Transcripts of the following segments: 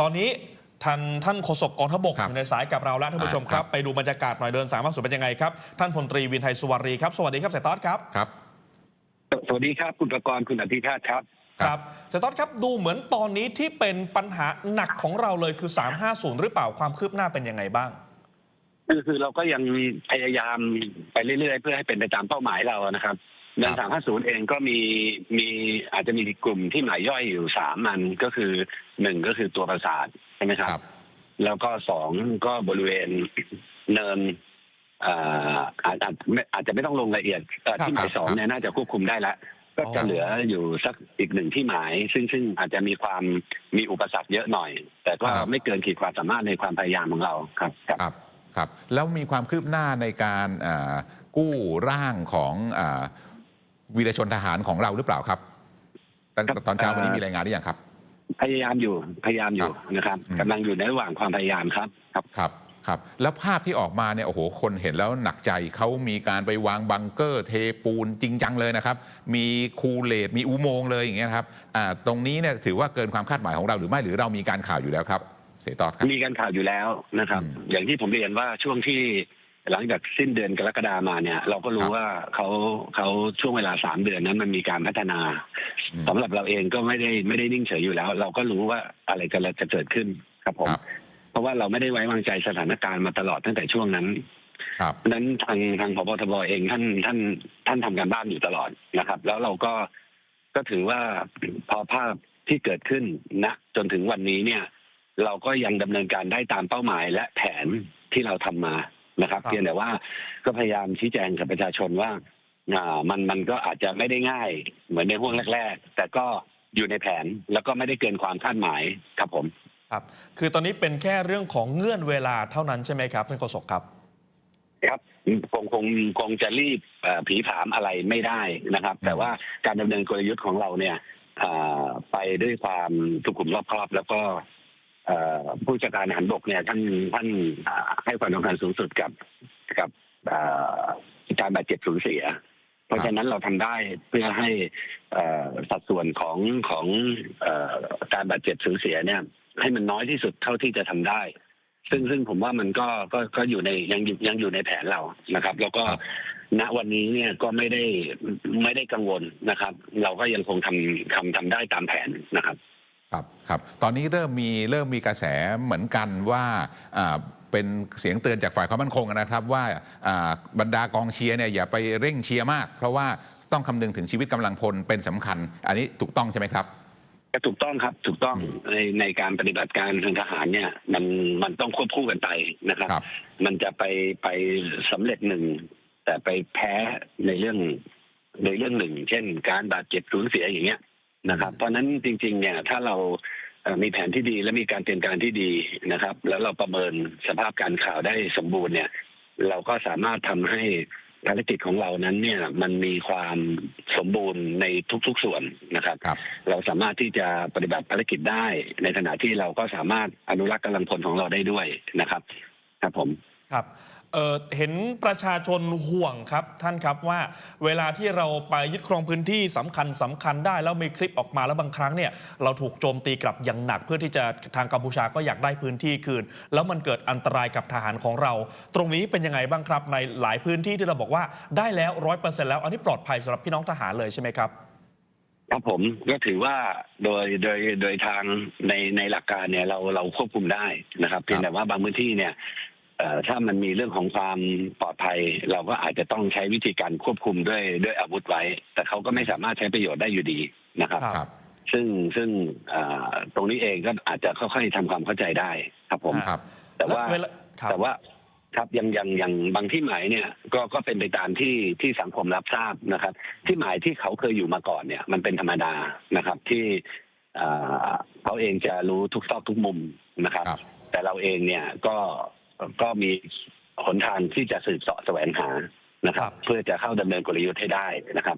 ตอนนี้ท่านท่านโฆษกกองทพบกครับอยู่ในสายกับเราแล้วท่านผู้ชมอ่าคครัรับ บ ไปดูบรรยากาศหน่อยเดินสายมาสุดเป็นยังไงครับ ท่านพลตรีวินไทยสุวารีครับ สวัสดีครับเสยตอดครับ ครับ สวัสดีครับ คุณประกรณ์คุณอภิชาติครับ ครับเสยตอดครับดูเหมือนตอนนี้ที่เป็นปัญหาหนักของเราเลยคือ 350 หรือเปล่าความคืบหน้าเป็นยังไงบ้าง คือคือเราก็ยังพยายามไปเรื่อยๆ เพื่อให้เป็นไปตามเป้าหมายเรานะครับ เดินสามห้าศูนย์เองก็มีมีอาจจะมีกลุ่มที่หมายย่อยอยู่สามอันก็คือหนึ่งก็คือตัวประสาทใช่ไหมครับครับแล้วก็สองก็บริเวณเนินอ่าอาจอาจไม่อาจจะไม่ต้องลงรายละเอียดเอ่อครับที่หมายสองครับเนี่ยน่าจะควบคุมได้แล้วก็อ๋จะอเหลืออยู่สักอีกหนึ่งที่หมาย ซึ่งซึ่งอาจจะมีความมีอุปสรรคเยอะหน่อย แต่ก็ครับไม่เกินขีดความสามารถในความพยายามของเราครับครับครับครับแล้วมีความคืบหน้าในการอ่ากู้ร่างของอา วีรชนทหารของเราหรือเปล่าครับตั้งครับตอนเช้าวันนี้เอ่อมีรายงานหรือยังครับ พยายามอยู่พยายามอยู่นะครับอืม กำลังอยู่ในระหว่างความพยายามครับครับ ครับครับแล้วภาพที่ออกมาเนี่ยโอ้โหคนเห็นแล้วหนักใจเขามีการไปวางบังเกอร์ เทปูนจริงจังเลยนะครับ มีคูเลตมีอุโมงค์เลยอย่างเงี้ยครับอ่าตรงนี้เนี่ยถือว่าเกินความคาดหมายของเราหรือไม่หรือเรามีการข่าวอยู่แล้วครับ เสยตอดครับ มีการข่าวอยู่แล้วนะครับ อืม อย่างที่ผมเรียนว่าช่วงที่ หลังจากสิ้นเดือนกรกฎามาเนี่ย เราก็รู้ครับว่าเขาเขาช่วงเวลาสามเดือนนั้นมันมีการพัฒนาอืมสำหรับเราเองก็ไม่ได้ไม่ได้นิ่งเฉยอยู่แล้ว เราก็รู้ว่าอะไรจะจะเกิดขึ้นครับผมครับเพราะว่าเราไม่ได้ไว้วางใจสถานการณ์มาตลอดตั้งแต่ช่วงนั้นครับเพราะฉะนั้นทางทางพบทบเองท่านท่านท่านทำการบ้านอยู่ตลอดนะครับ แล้วเราก็ก็ถือว่าพอภาพที่เกิดขึ้นณจนถึงวันนี้เนี่ย เราก็ยังดำเนินการได้ตามเป้าหมายและแผนที่เราทำมา นะครับครับ เพียงแต่ว่าก็พยายามชี้แจงกับประชาชนว่าอ่ามันมันก็อาจจะไม่ได้ง่าย เหมือนในห่วงแรก ๆ แต่ก็อยู่ในแผนแล้วก็ไม่ได้เกินความคาดหมายครับผมครับ คือตอนนี้เป็นแค่เรื่องของเงื่อนเวลาเท่านั้นใช่ไหมครับท่านโฆษกครับ ครับคงคงคงจะรีบเอ่อผีผามอะไรไม่ได้นะครับ แต่ว่าการดำเนินกลยุทธ์ของเราเนี่ยอ่าไปด้วยความสุขุมรอบคอบแล้วก็เอ่อ ผู้จัดการอาหารบกเนี่ยท่านท่านอ่าให้ความสำคัญสูงสุดกับกับอ่าการบาดเจ็บสูญเสีย เพราะฉะนั้นเราทำได้เพื่อให้เอ่อสัดส่วนของของเอ่อการบาดเจ็บสูญเสียเนี่ย ให้มันน้อยที่สุดเท่าที่จะทำได้ ซึ่งซึ่งผมว่ามันก็ก็ก็อยู่ในยังอยู่ยังอยู่ในแผนเรานะครับ แล้วก็ครับณวันนี้เนี่ยก็ไม่ได้ไม่ได้กังวลนะครับ เราก็ยังคงทำทำทำได้ตามแผนนะครับ ครับครับตอนนี้เริ่มมีเริ่มมีกระแสเหมือนกันว่าอ่าเป็นเสียงเตือนจากฝ่ายความมั่นคงนะครับว่าอ่าบรรดากองเชียร์เนี่ยอย่าไปเร่งเชียร์มาก เพราะว่าต้องคำนึงถึงชีวิตกำลังพลเป็นสำคัญ อันนี้ถูกต้องใช่ไหมครับถูกต้องครับถูกต้องอืมในในการปฏิบัติการทางทหารเนี่ย มันมันต้องควบคู่กันไปนะครับครับมันจะไปไปสำเร็จหนึ่ง แต่ไปแพ้ในเรื่องในเรื่องหนึ่ง เช่น การบาดเจ็บสูญเสียอย่างเงี้ย นะครับ เพราะฉะนั้นจริงๆเนี่ยถ้าเราเอ่อมีแผนที่ดีและมีการเตรียมการที่ดีนะครับ แล้วเราประเมินสภาพการข่าวได้สมบูรณ์เนี่ย เราก็สามารถทำให้ภารกิจของเรานั้นเนี่ยมันมีความสมบูรณ์ในทุกๆส่วนนะครับครับเราสามารถที่จะปฏิบัติภารกิจได้ ในขณะที่เราก็สามารถอนุรักษ์กำลังพลของเราได้ด้วยนะครับ ครับผมครับ เอ่อเห็นประชาชนห่วงครับท่านครับว่าเวลาที่เราไปยึดครองพื้นที่สำคัญสำคัญได้ แล้วมีคลิปออกมาแล้วบางครั้งเนี่ยเราถูกโจมตีกลับอย่างหนัก เพื่อที่จะทางกัมพูชาก็อยากได้พื้นที่คืน แล้วมันเกิดอันตรายกับทหารของเรา ตรงนี้เป็นยังไงบ้างครับในหลายพื้นที่ที่เราบอกว่าได้แล้วร้อยเปอร์เซ็นต์แล้วอันนี้ปลอดภัยสำหรับพี่น้องทหารเลยใช่ไหมครับ ครับผมก็ถือว่าโดยโดยโดยทางในในหลักการเนี่ยเราเราควบคุมได้นะครับเพียงแต่ว่าบางพื้นที่เนี่ย ถ้ามันมีเรื่องของความปลอดภัย เราก็อาจจะต้องใช้วิธีการควบคุมด้วยด้วยอาวุธไว้ แต่เขาก็ไม่สามารถใช้ประโยชน์ได้อยู่ดีนะครับ ครับครับซึ่งซึ่งเอ่อตรงนี้เองก็อาจจะค่อยๆทำความเข้าใจได้ครับผมครับ แต่ว่าและเวลาครับแต่ว่าครับยังยังยังบางที่หมายเนี่ยก็ก็เป็นไปตามที่ที่สังคมรับทราบนะครับ ที่หมายที่เขาเคยอยู่มาก่อนเนี่ย มันเป็นธรรมดานะครับ ที่เอ่อเขาเองจะรู้ทุกซอกทุกมุมนะครับครับแต่เราเองเนี่ยก็ ก็มีหนทางที่จะสืบเสาะแสวงหานะครับครับเพื่อจะเข้าดำเนินกลยุทธ์ให้ได้นะครับ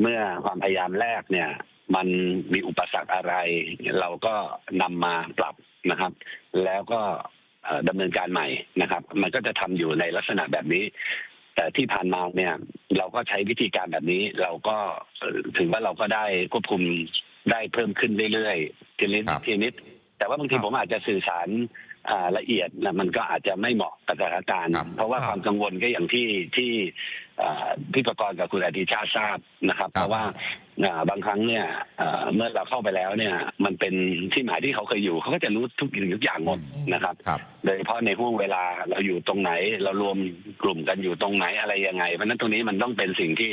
เมื่อความพยายามแรกเนี่ย มันมีอุปสรรคอะไร เราก็นำมาปรับนะครับ แล้วก็เอ่อดำเนินการใหม่นะครับ มันก็จะทำอยู่ในลักษณะแบบนี้ แต่ที่ผ่านมาเนี่ยเราก็ใช้วิธีการแบบนี้ เราก็เอ่อถือว่าเราก็ได้ควบคุมได้เพิ่มขึ้นเรื่อยๆทีนิดครับทีนิดแต่ว่าบางทีครับผมอาจจะสื่อสารอ่า ละเอียดนะมันก็อาจจะไม่เหมาะกับสถานการณ์ครับเพราะว่าครับความกังวลก็อย่างที่ที่อ่าพี่ประกรณ์กับคุณอธิชาติทราบนะครับ ครับ เพราะว่าอ่า บางครั้งเนี่ยอ่าเมื่อเราเข้าไปแล้วเนี่ย มันเป็นที่หมายที่เขาเคยอยู่ เขาก็จะรู้ทุกสิ่งทุกอย่างหมดนะครับครับโดยเฉพาะในห่วงเวลาเราอยู่ตรงไหน เรารวมกลุ่มกันอยู่ตรงไหนอะไรยังไง เพราะฉะนั้นตรงนี้มันต้องเป็นสิ่งที่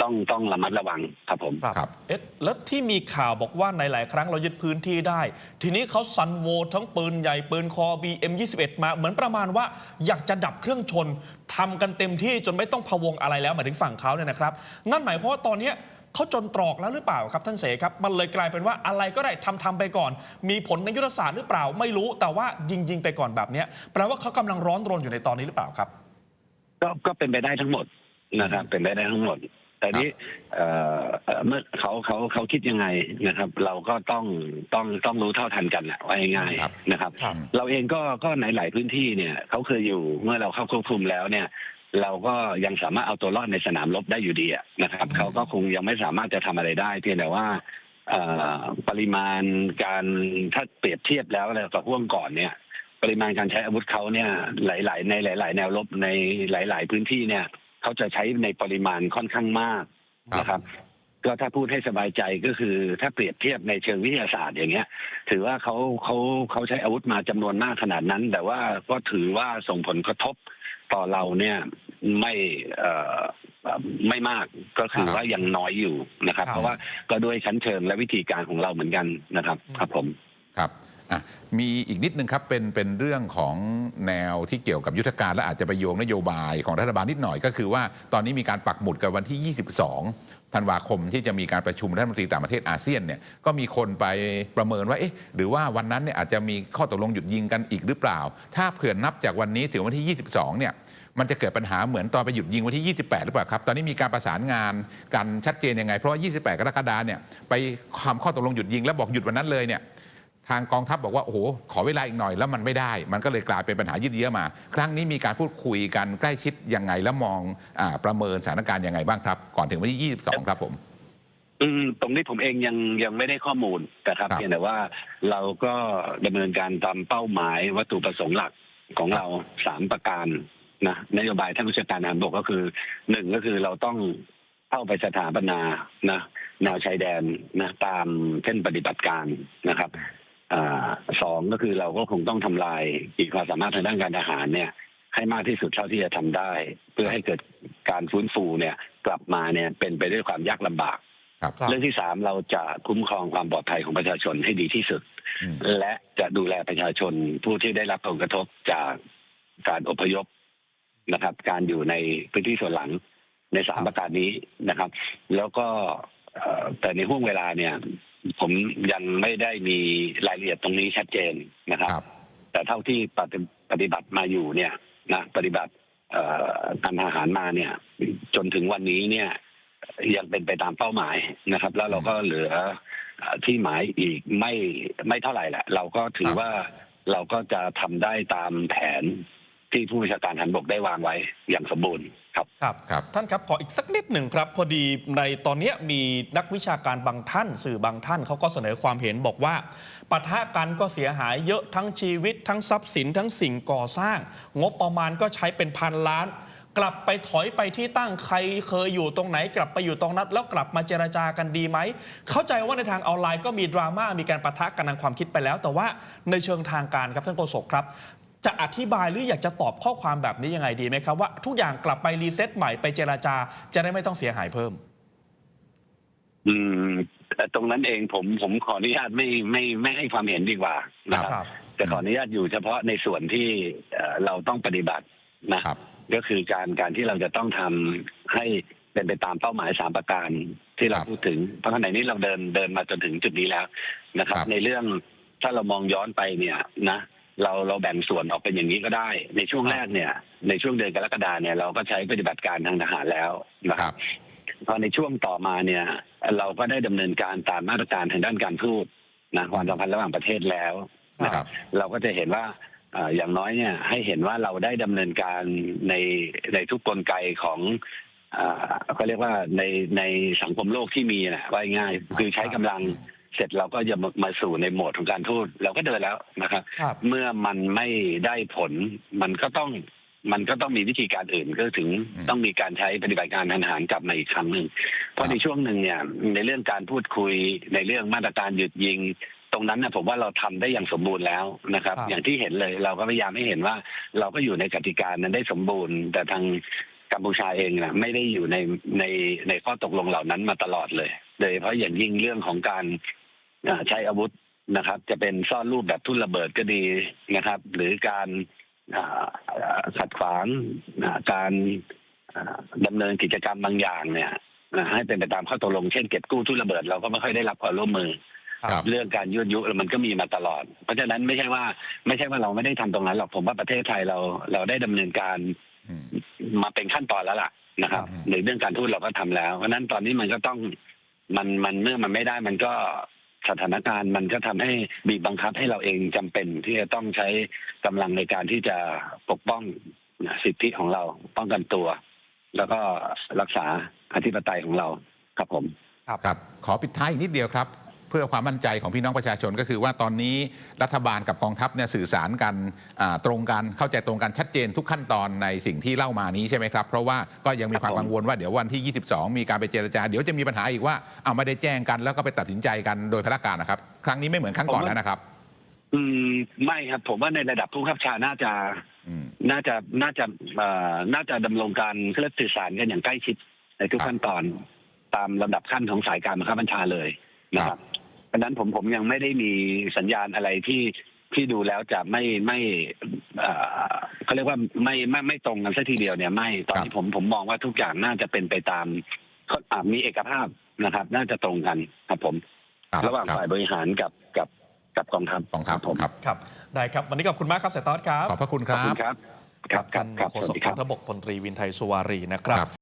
ต้องต้องระมัดระวังครับผมครับครับเอ๊ะแล้วที่มีข่าวบอกว่าในหลายครั้งเรายึดพื้นที่ได้ ทีนี้เขาซันโวทั้งปืนใหญ่ปืนคอ BM21 มาเหมือนประมาณว่าอยากจะดับเครื่องชนทำกันเต็มที่จนไม่ต้องพะวงอะไรแล้วหมายถึงฝั่งเขาเนี่ยนะครับ นั่นหมายความว่าตอนเนี้ย เขาจนตรอกแล้วหรือเปล่าครับท่านเสครับ มันเลยกลายเป็นว่าอะไรก็ได้ทำทำไปก่อน มีผลในยุทธศาสตร์หรือเปล่าไม่รู้แต่ว่ายิงยิงไปก่อนแบบเนี้ยแปลว่าเขากำลังร้อนรนอยู่ในตอนนี้หรือเปล่าครับ ก็ก็เป็นไปได้ทั้งหมดนะครับ เป็นไปได้ทั้งหมด แต่นี้เอ่อเอ่อเมื่อเขาเขาเขาคิดยังไงนะครับ เราก็ต้องต้องต้องรู้เท่าทันกันแหละว่าง่ายครับๆนะครับครับ เราเองก็ก็ในหลายพื้นที่เนี่ยเขาเคยอยู่เมื่อเราเข้าควบคุมแล้วเนี่ย เราก็ยังสามารถเอาตัวรอดในสนามรบได้อยู่ดีอะนะครับอืมเขาก็คงยังไม่สามารถจะทำอะไรได้เพียงแต่ว่าเอ่อปริมาณการถ้าเปรียบเทียบแล้วกับห่วงก่อนเนี่ย ปริมาณการใช้อาวุธเขาเนี่ยหลาย ๆ ในหลาย ๆ แนวรบในหลาย ๆ พื้นที่เนี่ย เขาจะใช้ในปริมาณค่อนข้างมากครับนะครับก็ถ้าพูดให้สบายใจก็คือถ้าเปรียบเทียบในเชิงวิทยาศาสตร์อย่างเงี้ย ถือว่าเขาเขาเขาใช้อาวุธมาจำนวนมากขนาดนั้น แต่ว่าก็ถือว่าส่งผลกระทบ ต่อเราเนี่ยไม่เอ่อเอ่อไม่มากก็คือครับว่ายังน้อยอยู่นะครับครับ เพราะว่าก็ด้วยชั้นเชิงและวิธีการของเราเหมือนกันนะครับ ครับผมครับอะ มีอีกนิดนึงครับเป็นเป็นเรื่องของแนวที่เกี่ยวกับยุทธการและอาจจะไปโยงนโยบายของรัฐบาลนิดหน่อยก็คือว่าตอนนี้มีการปักหมุดกับวันที่ 22 ธันวาคมที่จะมีการประชุมรัฐมนตรีต่างประเทศอาเซียนเนี่ยก็มีคนไปประเมินว่าเอ๊ะหรือว่าวันนั้นเนี่ยอาจจะมีข้อตกลงหยุดยิงกันอีกหรือเปล่า ถ้าเผื่อนับจากวันนี้ถึงวันที่ 22 เนี่ยมันจะเกิดปัญหาเหมือนตอนไปหยุดยิงวันที่ 28 หรือเปล่าครับ ตอนนี้มีการประสานงานกันชัดเจนยังไง เพราะว่า 28 กรกฎาเนี่ยไปทำข้อตกลงหยุดยิงแล้วบอกหยุดวันนั้นเลยเนี่ย ทางกองทัพบอกว่า โอ้โห ขอเวลาอีกหน่อยแล้วมันไม่ได้ มันก็เลยกลายเป็นปัญหายืดเยื้อมา ครั้งนี้มีการพูดคุยกันใกล้ชิดยังไงแล้วมองอาประเมินสถานการณ์ยังไงบ้างครับ ก่อนถึงวันที่ 22 ครับผม อืมตรงนี้ผมเองยังยังไม่ได้ข้อมูลนะครับครับเพียงแต่ว่าเราก็ดำเนินการตามเป้าหมายวัตถุประสงค์หลักของเราสามประการนะนโยบายท่านผู้จัดการทหารบกก็คือหนึ่งก็คือเราต้องเข้าไปสถาปนานะแนวชายแดนนะตามเส้นปฏิบัติการนะครับ อ่าสองก็คือเราก็คงต้องทำลายขีดความสามารถทางด้านการทหารเนี่ย ให้มากที่สุดเท่าที่จะทำได้ เพื่อให้เกิดการฟื้นฟูเนี่ย กลับมาเนี่ยเป็นไปด้วยความยากลำบากครับครับเรื่องที่สามเราจะคุ้มครองความปลอดภัยของประชาชนให้ดีที่สุดอืมและจะดูแลประชาชนผู้ที่ได้รับผลกระทบจากการอพยพนะครับ การอยู่ในพื้นที่ส่วนหลังในสามประการนี้นะครับ แล้วก็เอ่อแต่ในห่วงเวลาเนี่ย ผมยังไม่ได้มีรายละเอียดตรงนี้ชัดเจนนะครับครับแต่เท่าที่ปฏิปฏิบัติมาอยู่เนี่ยนะปฏิบัติเอ่อการทหารมาเนี่ย จนถึงวันนี้เนี่ย ยังเป็นไปตามเป้าหมายนะครับ แล้วเราก็เหลือเอ่อที่หมายอีกไม่ไม่เท่าไหร่แหละ เราก็ถือครับว่าเราก็จะทำได้ตามแผน ที่ผู้บัญชาการทหารบกได้วางไว้อย่างสมบูรณ์ครับ ครับ ครับ ท่านครับขออีกสักนิดหนึ่งครับ พอดีในตอนเนี้ยมีนักวิชาการบางท่าน สื่อบางท่านเขาก็เสนอความเห็นบอกว่าปะทะกันก็เสียหายเยอะทั้งชีวิต ทั้งทรัพย์สินทั้งสิ่งก่อสร้าง งบประมาณก็ใช้เป็นพันล้าน กลับไปถอยไปที่ตั้งใครเคยอยู่ตรงไหน กลับไปอยู่ตรงนั้น แล้วกลับมาเจรจากันดีไหม เข้าใจว่าในทางออนไลน์ก็มีดราม่ามีการปะทะกันทางความคิดไปแล้ว แต่ว่าในเชิงทางการครับท่านโฆษกครับ จะอธิบายหรืออยากจะตอบข้อความแบบนี้ยังไงดีไหมครับ ว่าทุกอย่างกลับไปรีเซ็ตใหม่ไปเจราจา จะได้ไม่ต้องเสียหายเพิ่ม อืมแต่ตรงนั้นเองผมผมขออนุญาตไม่ไม่ไม่ให้ความเห็นดีกว่านะครับครับแต่ขออนุญาตอยู่เฉพาะในส่วนที่เอ่อเราต้องปฏิบัตินะครับก็คือการการที่เราจะต้องทำให้เป็นไปตามเป้าหมายสามประการที่เราครับพูดถึงเพราะขณะนี้เราเดินเดินมาจนถึงจุดนี้แล้วนะครับครับในเรื่องถ้าเรามองย้อนไปเนี่ยนะ เราเราแบ่งส่วนออกเป็นอย่างนี้ก็ได้ ในช่วงครับแรกเนี่ย ในช่วงเดือนกรกฎาเนี่ยเราก็ใช้ปฏิบัติการทางทหารแล้วนะคครัรับบพอในช่วงต่อมาเนี่ย เราก็ได้ดำเนินการตามมาตรการทางด้านการทูตนะความสัมพันธ์ระหว่างประเทศแล้วนะคครัรับบเราก็จะเห็นว่าเอ่ออย่างน้อยเนี่ย ให้เห็นว่าเราได้ดำเนินการในในทุกกลไกของเอ่อเขาเรียกว่าในในสังคมโลกที่มีนะว่าง่ายๆคือใช้กำลัง เสร็จเราก็จะมามาสู่ในโหมดของการทูตเราก็เดินแล้วนะครับ ครับ เมื่อมันไม่ได้ผล มันก็ต้องมันก็ต้องมีวิธีการอื่นก็ถึงอืม ต้องมีการใช้ปฏิบัติการทางทหารกลับมาอีกครั้งหนึ่งเพราะในช่วงหนึ่งเนี่ยในเรื่องการพูดคุยในเรื่องมาตรการหยุดยิง ตรงนั้นนะผมว่าเราทำได้อย่างสมบูรณ์แล้วนะครับ ครับ อย่างที่เห็นเลยเราก็พยายามให้เห็นว่า เราก็อยู่ในกติกานั้นได้สมบูรณ์ แต่ทางกัมพูชาเองนะไม่ได้อยู่ในในในข้อตกลงเหล่านั้นมาตลอดเลย โดยเฉพาะอย่างยิ่งเรื่องของการอ่าใช้อาวุธนะครับ จะเป็นซ่อนรูปแบบทุ่นระเบิดก็ดีนะครับ หรือการอ่าอ่าขัดขวางอ่าการอ่าดำเนินกิจกรรมบางอย่างเนี่ยอ่าให้เป็นไปตามข้อตกลงเช่นเก็บกู้ทุ่นระเบิดเราก็ไม่ค่อยได้รับความร่วมมือครับเรื่องการยั่วยุมันก็มีมาตลอด เพราะฉะนั้นไม่ใช่ว่า ไม่ใช่ว่าเราไม่ได้ทำตรงนั้นหรอกผมว่าประเทศไทยเราเราได้ดำเนินการอืมมาเป็นขั้นตอนแล้วล่ะนะครับครับในเรื่องการทูตเราก็ทำแล้ว เพราะฉะนั้นตอนนี้มันก็ต้อง มันมันเมื่อมันไม่ได้มันก็สถานการณ์มันก็ทำให้บีบบังคับให้เราเองจำเป็นที่จะต้องใช้กำลังในการที่จะปกป้องสิทธิของเราป้องกันตัว แล้วก็รักษาอธิปไตยของเราครับผม ครับขอปิดท้ายอีกนิดเดียวครับ เพื่อความมั่นใจของพี่น้องประชาชนก็คือว่าตอนนี้รัฐบาลกับกองทัพเนี่ยสื่อสารกันอ่าตรงกันเข้าใจตรงกันชัดเจนทุกขั้นตอนในสิ่งที่เล่ามานี้ใช่ไหมครับ เพราะว่าก็ยังมีความครับผมกังวลว่าเดี๋ยววันที่ 22 มีการไปเจรจา เดี๋ยวจะมีปัญหาอีกว่าเอาไม่ได้แจ้งกันแล้วก็ไปตัดสินใจกันโดยพละการนะครับ ครั้งนี้ไม่เหมือนครั้งก่อนแล้วนะครับ อืมไม่ครับผมว่าในระดับผู้ขับชาน่าจะอืมน่าจะน่าจะเอ่อน่าจะดำรงการเคลื่อนสื่อสารกันอย่างใกล้ชิดในทุกครับขั้นตอนตามลำดับขั้นของสายการบังคับบัญชาเลยนะคครัรับบ เพราะฉะนั้นผมผมยังไม่ได้มีสัญญาณอะไรที่ที่ดูแล้วจะไม่ไม่เอ่อเขาเรียกว่าไม่ไม่ไม่ตรงกันสักทีเดียวเนี่ยไม่ตอนนี้ผมผมมองว่าทุกอย่างน่าจะเป็นไปตามอ่ามีเอกภาพนะครับ น่าจะตรงกันครับผมครับระหว่างครับฝ่ายบริหารกับกับกับกองทัพกองทัพผมครับครับได้ครับ วันนี้ขอบคุณมากครับเสยตอดครับขอบพระคุณคขอบรัคุบณครับ ครับคกัรับนครับโฆสษวัสกดีกคอรับงทพบกพลตรีวินไทยสุวารีนะครับครับ